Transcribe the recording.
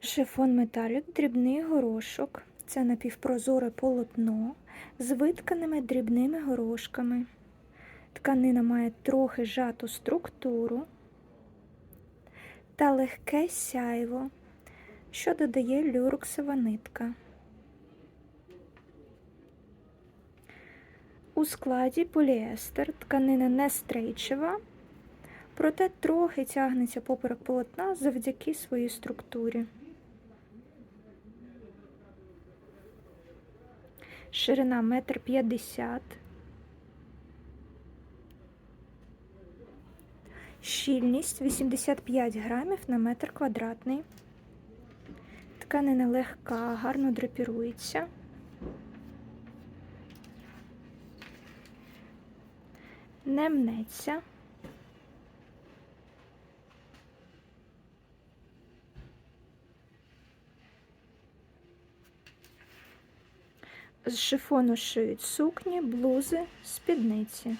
Шифон металік, дрібний горошок. Це напівпрозоре полотно з витканими дрібними горошками. Тканина має трохи жату структуру та легке сяйво, що додає люрексова нитка. У складі поліестер тканина не стрейчева, проте трохи тягнеться поперек полотна завдяки своїй структурі. Ширина метр п'ятдесят. Щільність 85 грамів на метр квадратний. Тканина легка, гарно драпірується. Не мнеться. З шифону шиють сукні, блузи, спідниці.